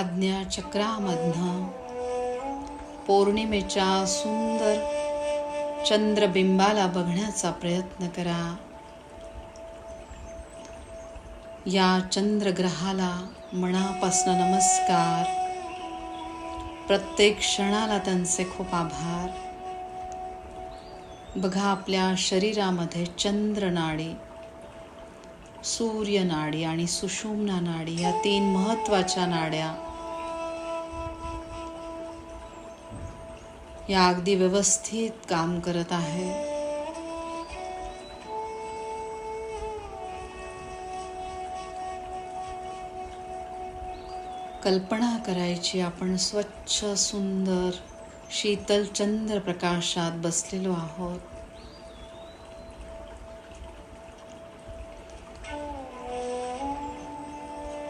आज्ञाचक्रामधनं पौर्णिमेच्या सुंदर चंद्रबिंबाला बघण्याचा प्रयत्न करा. या चंद्रग्रहाला मनापासून नमस्कार. प्रत्येक क्षणाला त्यांचे खूप आभार. बघा आपल्या शरीरामध्ये चंद्रनाडी सूर्यनाडी आणि सुषुम्ना नाडी या तीन महत्त्वाच्या नाड्या. या अगदी व्यवस्थित काम करत आहे. कल्पना करायची आपण स्वच्छ सुंदर शीतल चंद्र प्रकाशात बसलेलो आहोत.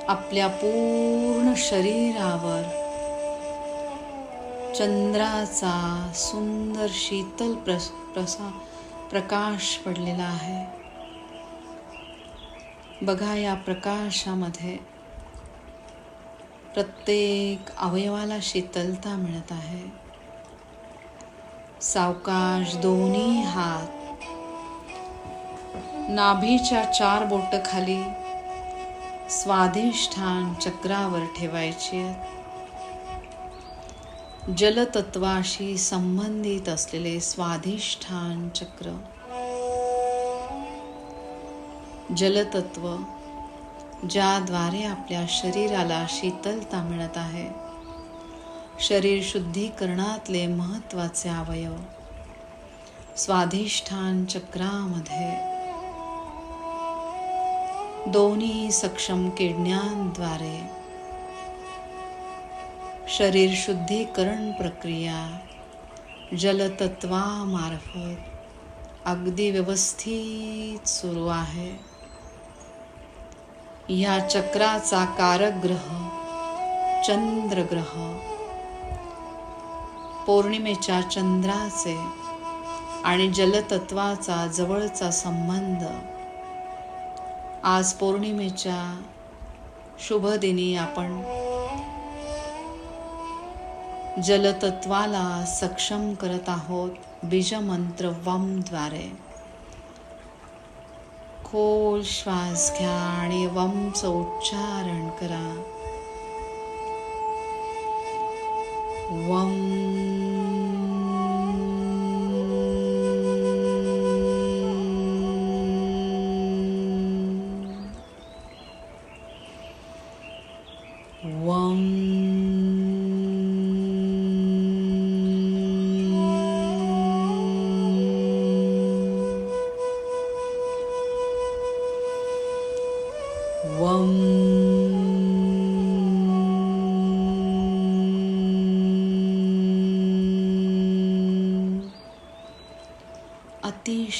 आपल्या पूर्ण शरीरावर चंद्राचा सुंदर शीतल प्रस प्रसा प्रकाश पडलेला आहे. बघा या प्रकाशामध्ये प्रत्येक अवयवाला शीतलता मिळत आहे. सावकाश दोन्ही हात नाभीच्या चार बोट खाली स्वाधिष्ठान चक्रावर ठेवायचे जलतत्वाशी संबंधित असलेले स्वाधिष्ठान चक्र. जलतत्व ज्याद्वारे आपल्या शरीराला शीतलता मिळत आहे. शरीर शुद्धीकरणातले महत्त्वाचे अवयव. स्वाधिष्ठान चक्रामध्ये. दोन्ही सक्षम किडण्यांद्वारे. शरीर शुद्धीकरण प्रक्रिया जलतत्वामार्फत अगदी व्यवस्थित सुरू आहे. ह्या चक्राचा कारग्रह चंद्रग्रह. पौर्णिमेच्या चंद्राचे आणि जलतत्वाचा जवळचा संबंध. आज पौर्णिमेच्या शुभदिनी आपण जलतत्वाला सक्षम करत आहोत बीजमंत्र वमद्वारे खोल श्वास घ्या आणि वमचं उच्चारण करा. वम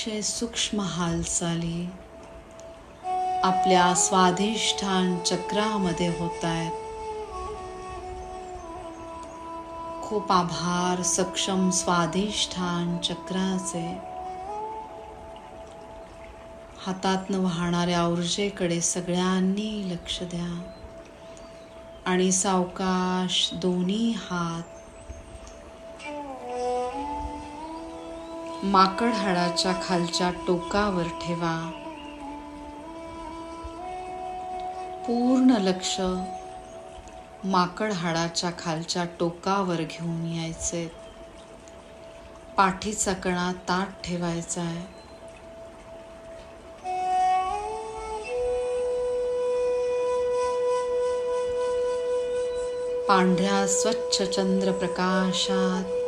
अतिशय सूक्ष्म हालचाली आपल्या स्वाधिष्ठान चक्रामध्ये होत आहेत. खूप आभार सक्षम स्वाधिष्ठान चक्राचे. हातातनं वाहणाऱ्या ऊर्जेकडे सगळ्यांनी लक्ष द्या. आणि सावकाश दोन्ही हात माकड हाडाच्या खालच्या टोकावर ठेवा. पूर्ण लक्ष माकड हाडाच्या खालच्या टोकावर घेऊन यायचे. पाठीचा कणा ताट ठेवायचा आहे. पांढऱ्या स्वच्छ चंद्रप्रकाशात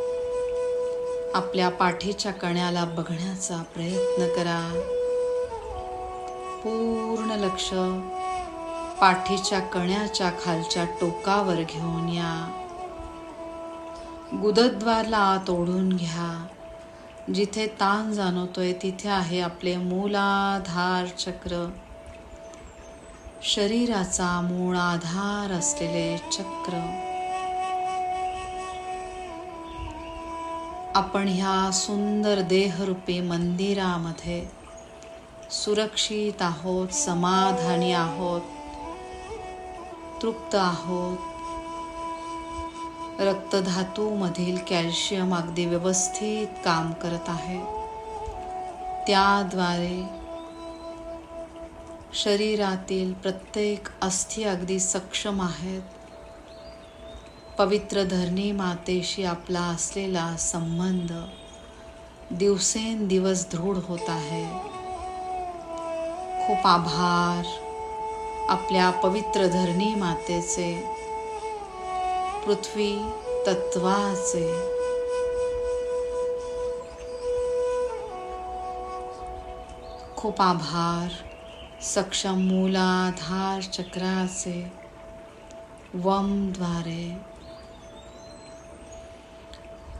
आपल्या पाठीच्या कण्याला बघण्याचा प्रयत्न करा. पूर्ण लक्ष पाठीच्या कण्याच्या खालच्या टोकावर घेऊन या. गुदद्वारला आत ओढून घ्या. जिथे ताण जाणवतोय तिथे आहे आपले मूलाधार चक्र. शरीराचा मूळ आधार असलेले चक्र. आपण ह्या सुंदर देहरूपी मंदिरामध्ये सुरक्षित आहोत समाधानी आहोत तृप्त आहोत. रक्तधातूमधील कॅल्शियम अगदी व्यवस्थित काम करत आहे. त्याद्वारे शरीरातील प्रत्येक अस्थि अगदी सक्षम आहेत. पवित्र धरणी मातेशी आपला असलेला संबंध दिवसेंदिवस दृढ होत आहे. खूप आभार आपल्या पवित्र धरणी मातेचे पृथ्वी तत्वाचे. खूप आभार सक्षम मूलाधार चक्राचे वमद्वारे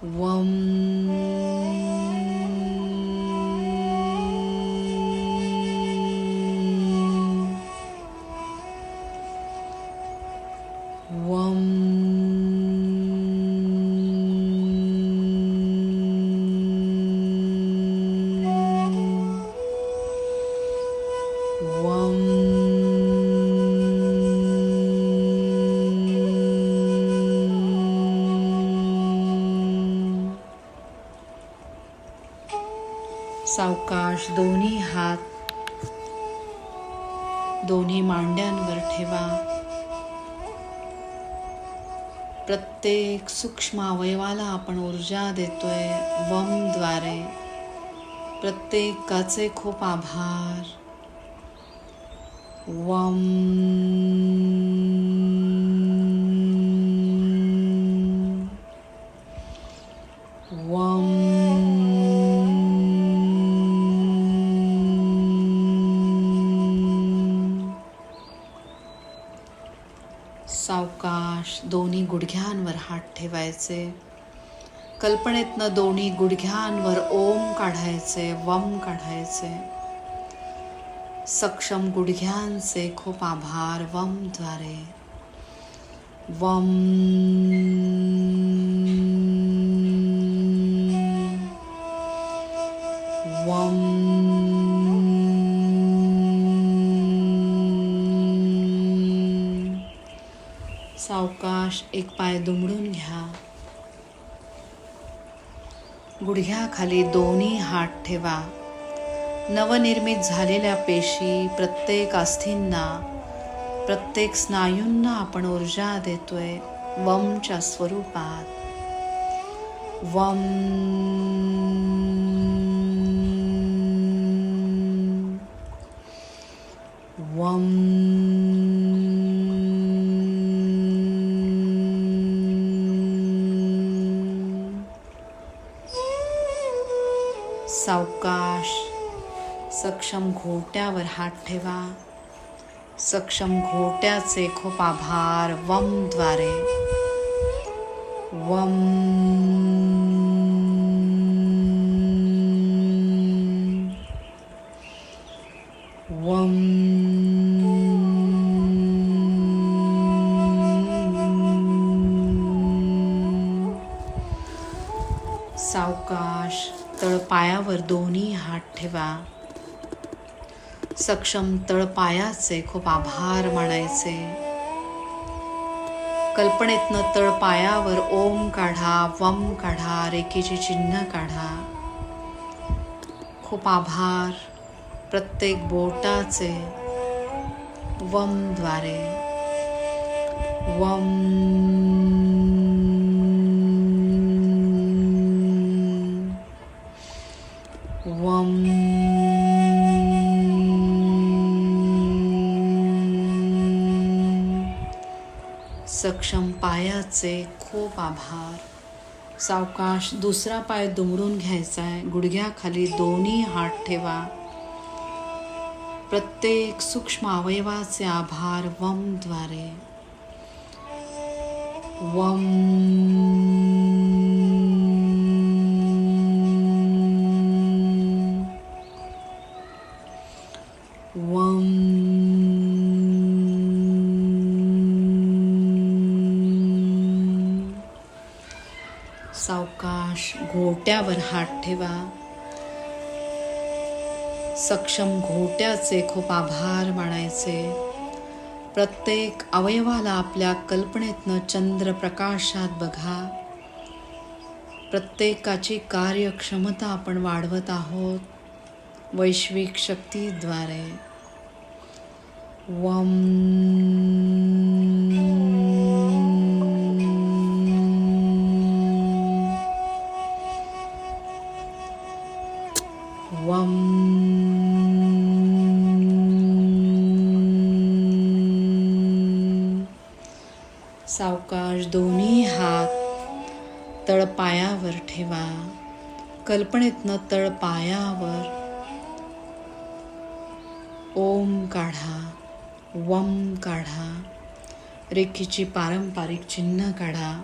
वम सूक्ष्म अवयवाला आपण ऊर्जा देतोय वमद्वारे प्रत्येकाचे खूप आभार. वम वम. गुडघ्यांवर हात ठेवायचे. कल्पनेतनं दोन्ही गुडघ्यांवर ओम काढायचे वम काढायचे. सक्षम गुडघ्यांचे खूप आभार वमद्वारे वम वम सावकाश एक पाय दुमडून घ्या. गुडघ्याखाली दोन्ही हात ठेवा. नवनिर्मित झालेल्या पेशी प्रत्येक अस्थींना प्रत्येक स्नायूंना आपण ऊर्जा देतोय वमच्या स्वरूपात. वम वम सक्षम घोट्यावर हात ठेवा. सक्षम घोट्याचे खूप आभार. वमद्वारे वम. वम. सावकाश तळपायावर दोन्ही हात ठेवा. सक्षम तळपायाचे खूप आभार मानायचे. कल्पनेतनं तळपायावर ओम काढा वम काढा रेखीचे चिन्ह काढा. खूप आभार प्रत्येक बोटाचे वमद्वारे वम सक्षम पायाचे खूप आभार. सावकाश दुसरा पाय दुमडून घ्यायचा आहे गुडघ्याखाली दोन्ही हात ठेवा. प्रत्येक सूक्ष्म अवयवाचे आभार वमद्वारे वम घोट्यावर हात ठेवा. सक्षम घोट्याचे खूप आभार मानायचे. प्रत्येक अवयवाला आपल्या कल्पनेतनं चंद्रप्रकाशात बघा. प्रत्येकाची कार्यक्षमता आपण वाढवत आहोत वैश्विक शक्तीद्वारे. वम वं। सावकाश दोन्ही हात तळपायावर ठेवा. कल्पनेतनं तळपायावर ओम काढा वम काढा. रेखीची पारंपरिक चिन्ह काढा.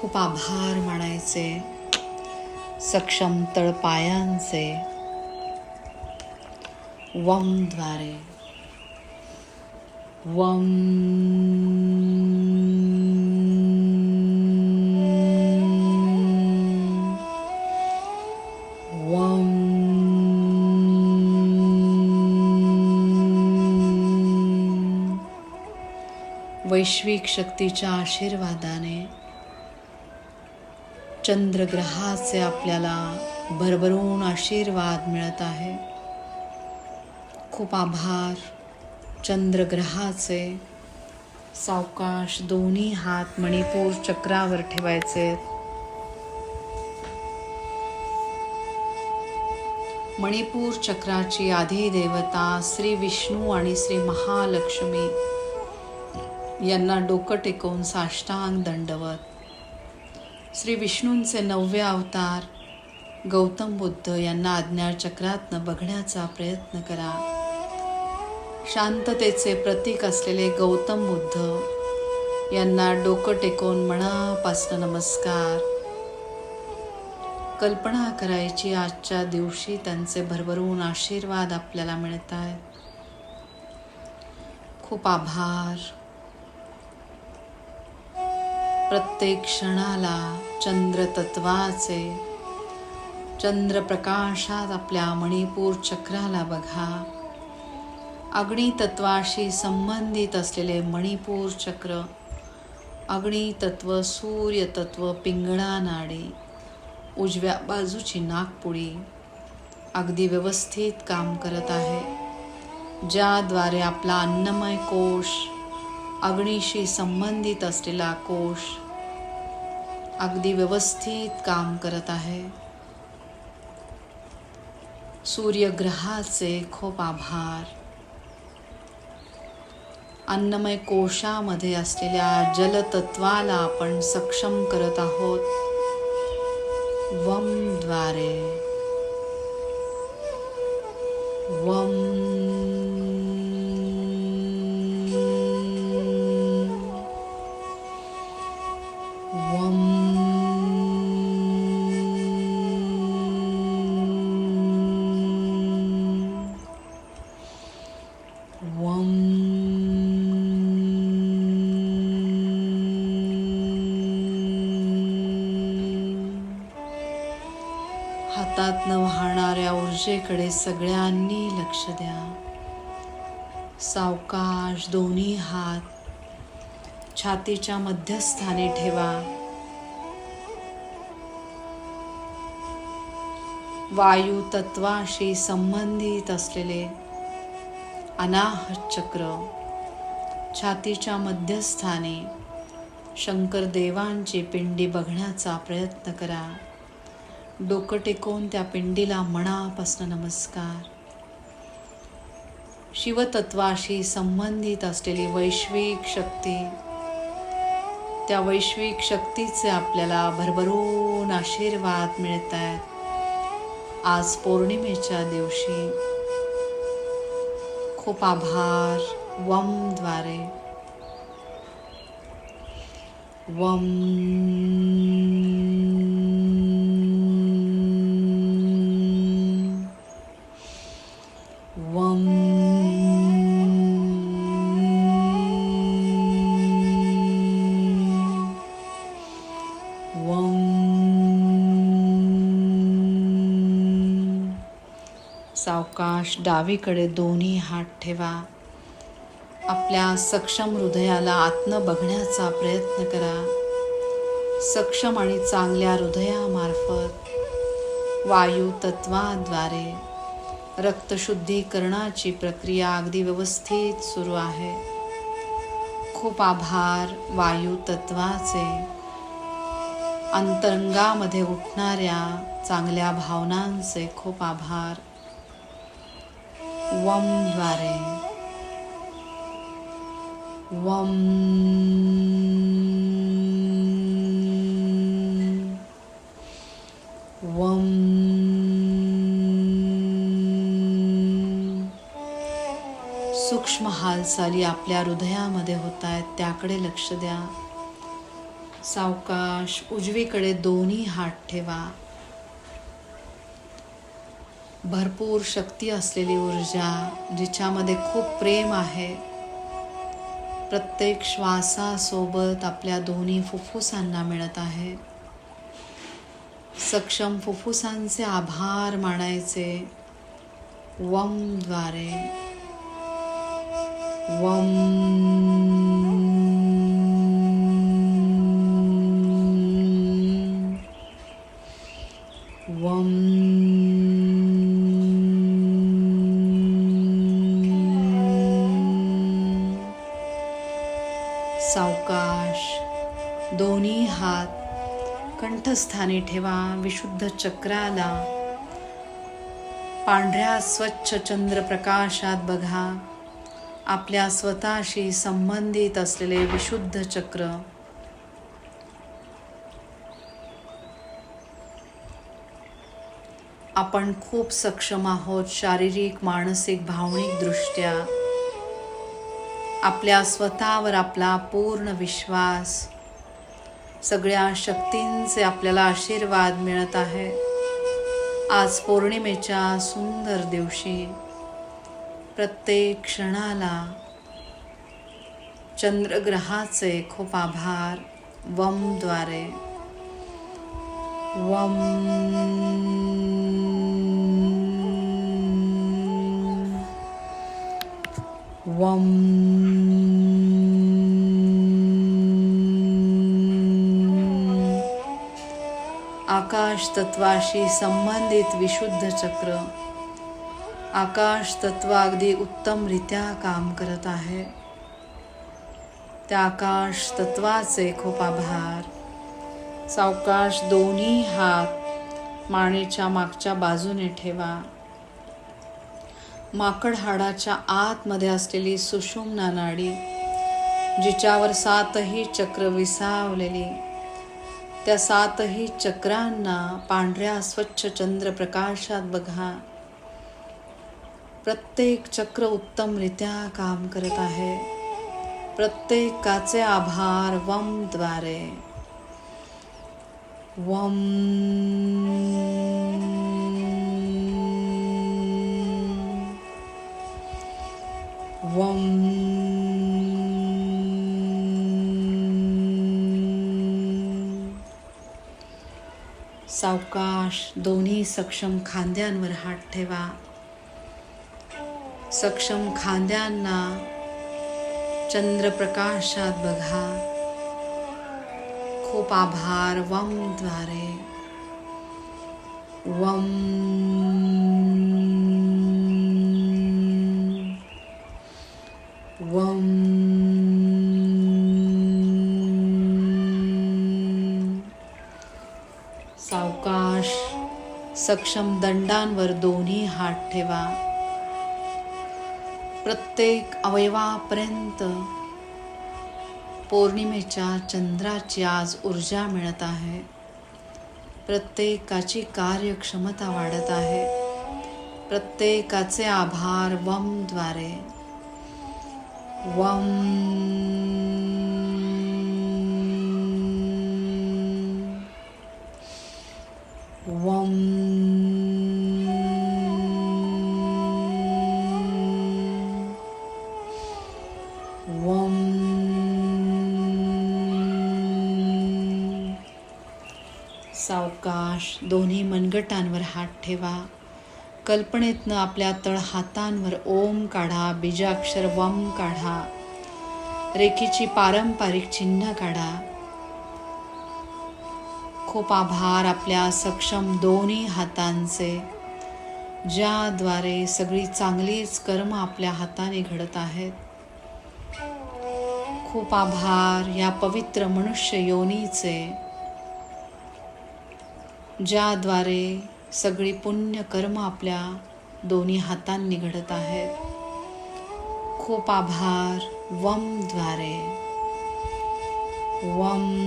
खूप आभार मानायचे. सक्षम तळपायांचे. वमद्वारे वम. वम. वैश्विक शक्तीच्या आशीर्वादाने चंद्रग्रहाचे आपल्याला भरभरून आशीर्वाद मिळत आहे. खूप आभार चंद्रग्रहाचे. सावकाश दोन्ही हात मणिपूर चक्रावर ठेवायचे. मणिपूर चक्राची आधी देवता श्री विष्णू आणि श्री महालक्ष्मी यांना डोकं टेकवून साष्टांग दंडवत. श्री विष्णूंचे नववे अवतार. गौतम बुद्ध यांना आज्ञाचक्रातनं बघण्याचा प्रयत्न करा. शांततेचे प्रतीक असलेले गौतम बुद्ध यांना डोकं टेकवून मनापासून नमस्कार. कल्पना करायची आजच्या दिवशी त्यांचे भरभरून आशीर्वाद आपल्याला मिळत आहेत खूप आभार. प्रत्येक क्षणाला चंद्रतत्वाचे चंद्रप्रकाशात आपल्या मणिपूर चक्राला बघा. अग्नितत्वाशी संबंधित असलेले मणिपूर चक्र अग्नितत्व सूर्यतत्व पिंगळा नाडी उजव्या बाजूची नागपुडी अगदी व्यवस्थित काम करत आहे ज्याद्वारे आपला अन्नमय कोश अग्नीशी संबंधित असलेला कोश अगदी व्यवस्थित काम करत आहे. सूर्यग्रहाचे खूप आभार. अन्नमय कोशामध्ये असलेल्या जलतत्वाला आपण सक्षम करत आहोत. वमद्वारे वम वम सगळ्यांनी लक्ष द्या. सावकाश दोन्ही हात छातीच्या मध्यस्थानी ठेवा. वायू तत्वाशी संबंधित असलेले अनाहत चक्र छातीच्या मध्यस्थानी शंकरदेवांची पिंडी बघण्याचा प्रयत्न करा. डोकं टेकवून त्या पिंडीला मनापासून नमस्कार. शिवतत्वाशी संबंधित असलेली वैश्विक शक्ती त्या वैश्विक शक्तीचे आपल्याला भरभरून आशीर्वाद मिळत आहेत. आज पौर्णिमेच्या दिवशी खूप आभार वमद्वारे. वम वम अवकाश सावकाश डावीकडे दोन्ही हात ठेवा. आपल्या सक्षम हृदयाला आत्म बघण्याचा प्रयत्न करा. सक्षम आणि चांगल्या हृदयामार्फत वायू तत्वाद्वारे रक्तशुद्धीकरणाची प्रक्रिया अगदी व्यवस्थित सुरू आहे. खूप आभार वायू तत्वाचे. अंतरंगामध्ये उठणाऱ्या चांगल्या भावनांचे खूप आभार. वमद्वारे वम. वम. सूक्ष्म हालचाली आपल्या हृदयामध्ये होत आहेत त्याकडे लक्ष द्या. सावकाश उजवीकडे दोन्ही हात ठेवा. भरपूर शक्ती असलेली ऊर्जा जिच्यामध्ये खूप प्रेम आहे. प्रत्येक श्वासासोबत आपल्या दोन्ही फुफ्फुसांना मिळत आहे. सक्षम फुफ्फुसांचे आभार मानायचे. वमद्वारे वम स्थानी ठेवा विशुद्ध चक्राला. पांढऱ्या स्वच्छ चंद्रप्रकाशात बघा. आपल्या स्वतःशी संबंधित असलेले विशुद्ध चक्र. आपण खूप सक्षम आहोत शारीरिक मानसिक भावनिक दृष्ट्या. आपल्या स्वतःवर आपला पूर्ण विश्वास. सगळ्या शक्तींचे आपल्याला आशीर्वाद मिळत आहे. आज पौर्णिमेच्या सुंदर दिवशी प्रत्येक क्षणाला चंद्रग्रहाचे खूप आभार. वमद्वारे वम. वम. आकाश तत्वाशी संबंधित विशुद्ध चक्र आकाश तत्व अगदी उत्तमरित्या काम करत आहे. त्या आकाश तत्वाचे खूप आभार. सावकाश दोन्ही हात मानेच्या मागच्या बाजूने ठेवा. माकड हाडाच्या आतमध्ये असलेली सुषुम्ना नाडी जिच्यावर सातही चक्र विसावलेली त्या सातही चक्रांना पांढऱ्या स्वच्छ चंद्रप्रकाशात बघा. प्रत्येक चक्र उत्तमरित्या काम करत आहे. प्रत्येकाचे आभार वमद्वारे वम. वम. सावकाश दोन्ही सक्षम खांद्यांवर हात ठेवा. सक्षम खांद्यांना चंद्रप्रकाशात बघा. खूप आभार, वम द्वारे. वम सक्षम दंडांवर दोन्ही हात ठेवा. प्रत्येक अवयवापर्यंत पौर्णिमेच्या चंद्राची आज ऊर्जा मिळत आहे. प्रत्येकाची कार्यक्षमता वाढत आहे. प्रत्येकाचे आभार वमद्वारे वम सावकाश दोन्ही मनगटांवर हात ठेवा. कल्पनेतनं आपल्या तळ हातांवर ओम काढा बीजाक्षर वम काढा. रेखीची पारंपरिक चिन्ह काढा. खूप आभार आपल्या सक्षम दोन्ही हातांचे ज्याद्वारे सगळी चांगलीच कर्म आपल्या हाताने घडत आहेत. खूप आभार या पवित्र मनुष्य योनीचे. ज्याद्वारे सगळी पुण्य कर्म आपल्या दोन्ही हातांनी घडत आहेत. खूप आभार वमद्वारे. वम.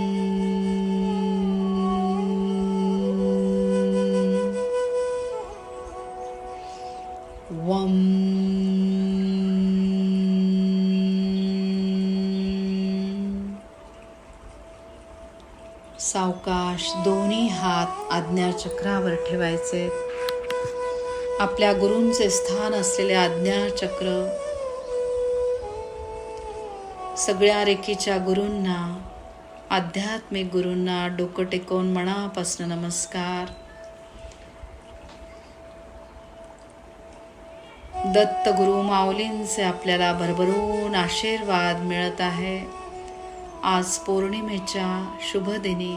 वम. सावकाश दोन्ही हात आज्ञाचक्रावर ठेवायचे. आपल्या गुरूंचे स्थान असलेले आज्ञाचक्र सगळ्या रेखीच्या गुरूंना आध्यात्मिक गुरूंना डोकं टेकवून मनापासून नमस्कार. दत्त गुरु माऊलींचे आपल्याला भरभरून आशीर्वाद मिळत आहे. आज पौर्णिमेच्या शुभदिनी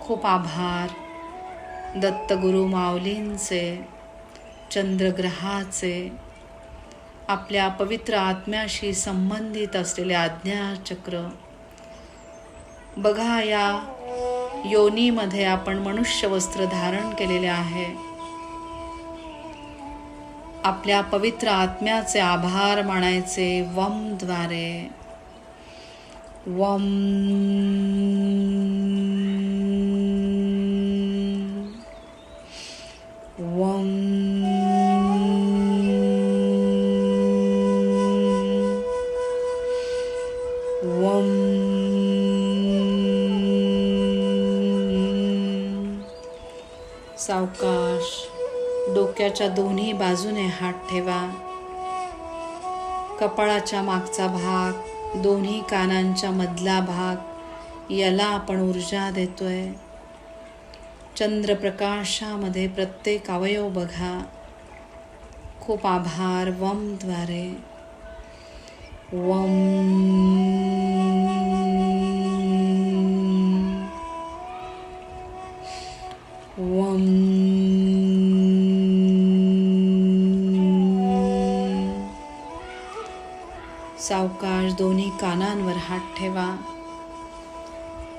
खूप आभार. दत्तगुरु माऊलींचे चंद्रग्रहाचे आपल्या पवित्र आत्म्याशी संबंधित असलेले आज्ञाचक्र. बघा या योनीमध्ये आपण मनुष्य वस्त्र धारण केलेले आहे. आपल्या पवित्र आत्म्याचे आभार मानायचे वमद्वारे वम। वम। वम। सावकाश डोक्याच्या दोन्ही बाजूने हात ठेवा. कपाळाच्या मागचा भाग दोन्ही कानांच्या मधला भाग याला आपण ऊर्जा देतोय. चंद्रप्रकाशामध्ये प्रत्येक अवयव बघा. खूप आभार वमद्वारे वम सावकाश दोन्ही कानांवर हात ठेवा.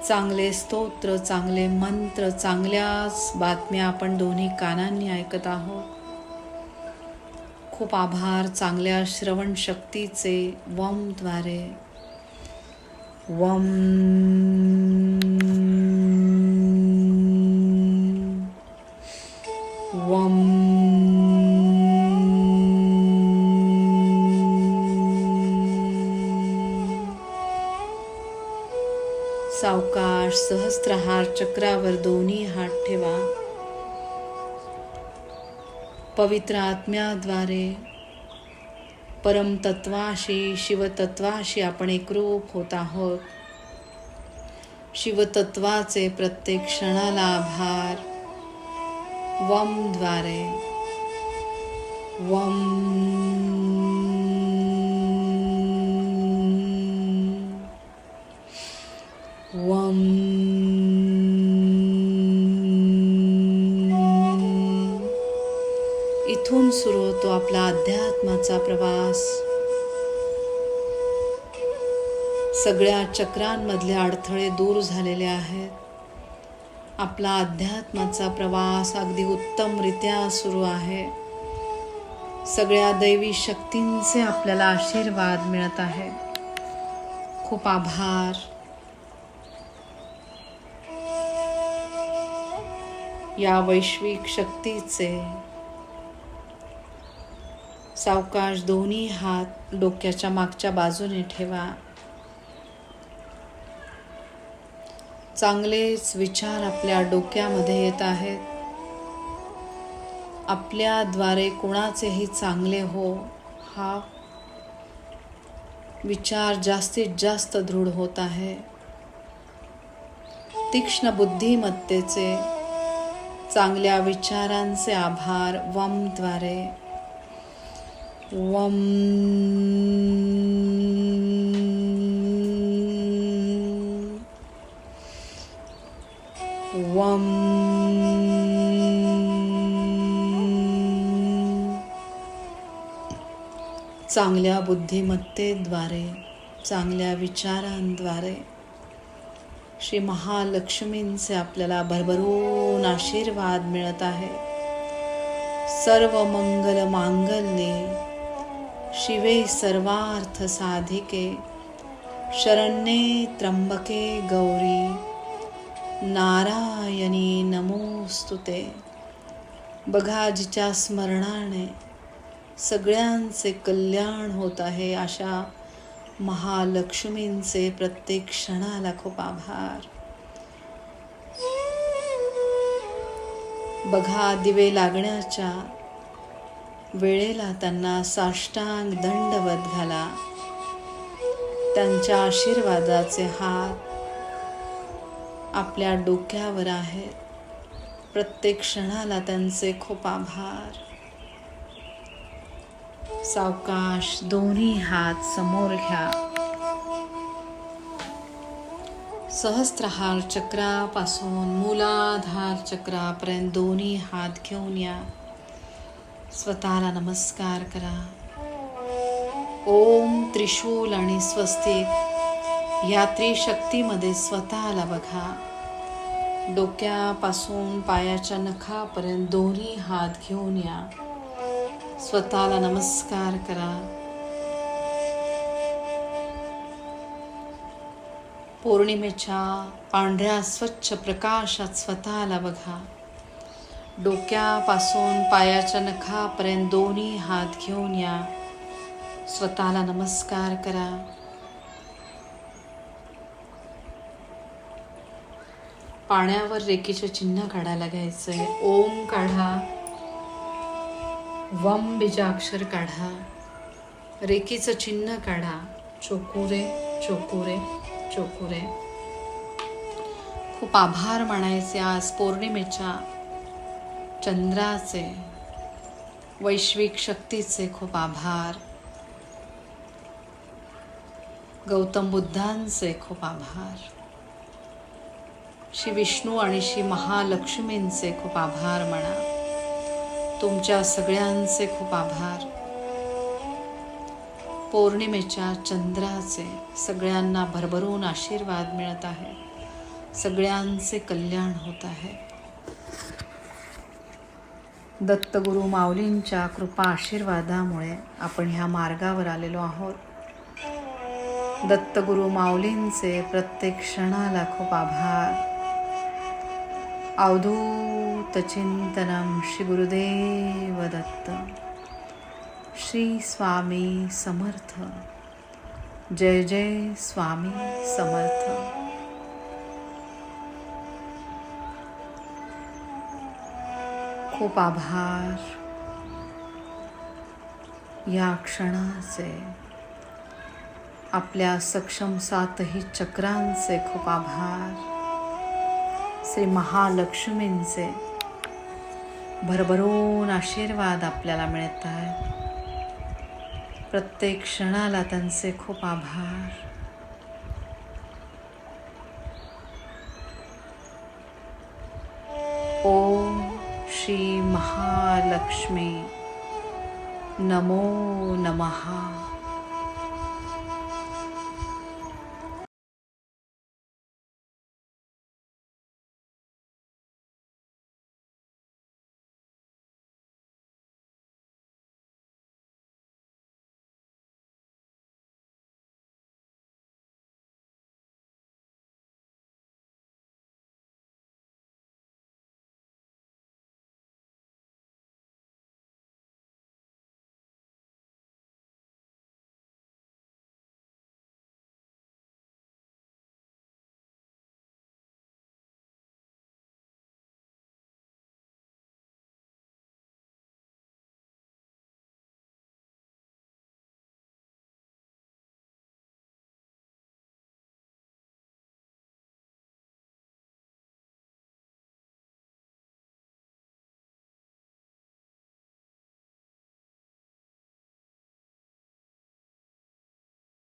चांगले स्तोत्र चांगले मंत्र चांगल्याच बातम्या आपण दोन्ही कानांनी ऐकत आहोत. खूप आभार चांगल्या श्रवण शक्तीचे वमद्वारे वम चक्रावर दोन्ही हात ठेवा. पवित्र आत्म्याद्वारे परमतत्वाशी शिवतत्वाशी आपण एकरूप होत आहोत. शिवतत्वाचे प्रत्येक क्षणाला आभार. वमद्वारे वम. वम. आपला अध्यात्माचा प्रवास. सगळ्या चक्रांमधले अडथळे दूर झालेले आहेत. आपला अध्यात्माचा प्रवास अगदी उत्तमरित्या सुरू आहे. सगळ्या दैवी शक्तींचे आपल्याला आशीर्वाद मिळत आहे. खूप आभार. या वैश्विक शक्तीचे सावकाश दोन्ही हात डोक्याच्या मागच्या बाजूने ठेवा. चांगलेच विचार आपल्या डोक्यामध्ये येत आहेत. आपल्याद्वारे कोणाचेही चांगले हो हा विचार जास्तीत जास्त दृढ होत आहे. तीक्ष्ण बुद्धिमत्तेचे चांगल्या विचारांचे आभार वमद्वारे. वम वम चांगल्या बुद्धिमत्तेद्वारे चांगल्या विचारांद्वारे श्री महालक्ष्मींचे आपल्याला भरभरून आशीर्वाद मिळत आहे. सर्व मंगल मांगल्ये शिवे सर्वार्थ साधिके शरण्ये त्र्यंबके गौरी नारायणी नमोस्तुते. बघा जिच्या स्मरणाने सगळ्यांचे कल्याण होत आहे अशा महालक्ष्मींचे प्रत्येक क्षणाला खूप आभार. बघा दिवे लागण्याच्या वेळेला त्यांना साष्टांग दंडवत घाला. त्यांच्या आशीर्वादाचे हात आपल्या डोक्यावर आहेत. प्रत्येक क्षणाला त्यांचे खूप आभार. सावकाश दोन्ही हात समोर घ्या. सहस्त्रहार चक्रापासून मूलाधार चक्रापर्यंत दोन्ही हात घेऊन या. स्वतःला नमस्कार करा. ओम त्रिशूल आणि स्वस्तिक या त्रिशक्तीमध्ये स्वतःला बघा. डोक्यापासून पायाच्या नखापर्यंत दोन्ही हात घेऊन या. स्वतःला नमस्कार करा. पौर्णिमेच्या पांढऱ्या स्वच्छ प्रकाशात स्वतःला बघा. डोक्यापासून पायाच्या नखापर्यंत दोन्ही हात घेऊन या. स्वतःला नमस्कार करा. पाण्यावर रेकीचे चिन्ह काढायला घ्यायचंय. ओम काढा. वम बीजाक्षर काढा. रेखीचं चिन्ह काढा. चोकुरे चोकुरे चोकुरे. खूप आभार मानायचे आज पौर्णिमेच्या चंद्राचे वैश्विक शक्तीचे खूप आभार. गौतम बुद्धांचे खूप आभार. श्री विष्णू आणि श्री महालक्ष्मींचे खूप आभार म्हणा. तुमच्या सगळ्यांचे खूप आभार. पौर्णिमेच्या चंद्राचे सगळ्यांना भरभरून आशीर्वाद मिळत आहे. सगळ्यांचे कल्याण होत आहे. दत्तगुरु माऊलींच्या कृपा आशीर्वादामुळे आपण ह्या मार्गावर आलेलो आहोत. दत्तगुरु माऊलींचे प्रत्येक क्षणाला खूप आभार. अवधूत चिंतनम श्री गुरुदेव दत्त. श्री स्वामी समर्थ. जय जय स्वामी समर्थ. खूप आभार. या क्षणाचे आपल्या सक्षम सातही चक्रांचे खूप आभार. श्री महालक्ष्मींचे भरभरून आशीर्वाद आपल्याला मिळत आहेत. प्रत्येक क्षणाला त्यांचे खूप आभार. श्री महालक्ष्मी. नमो नमः.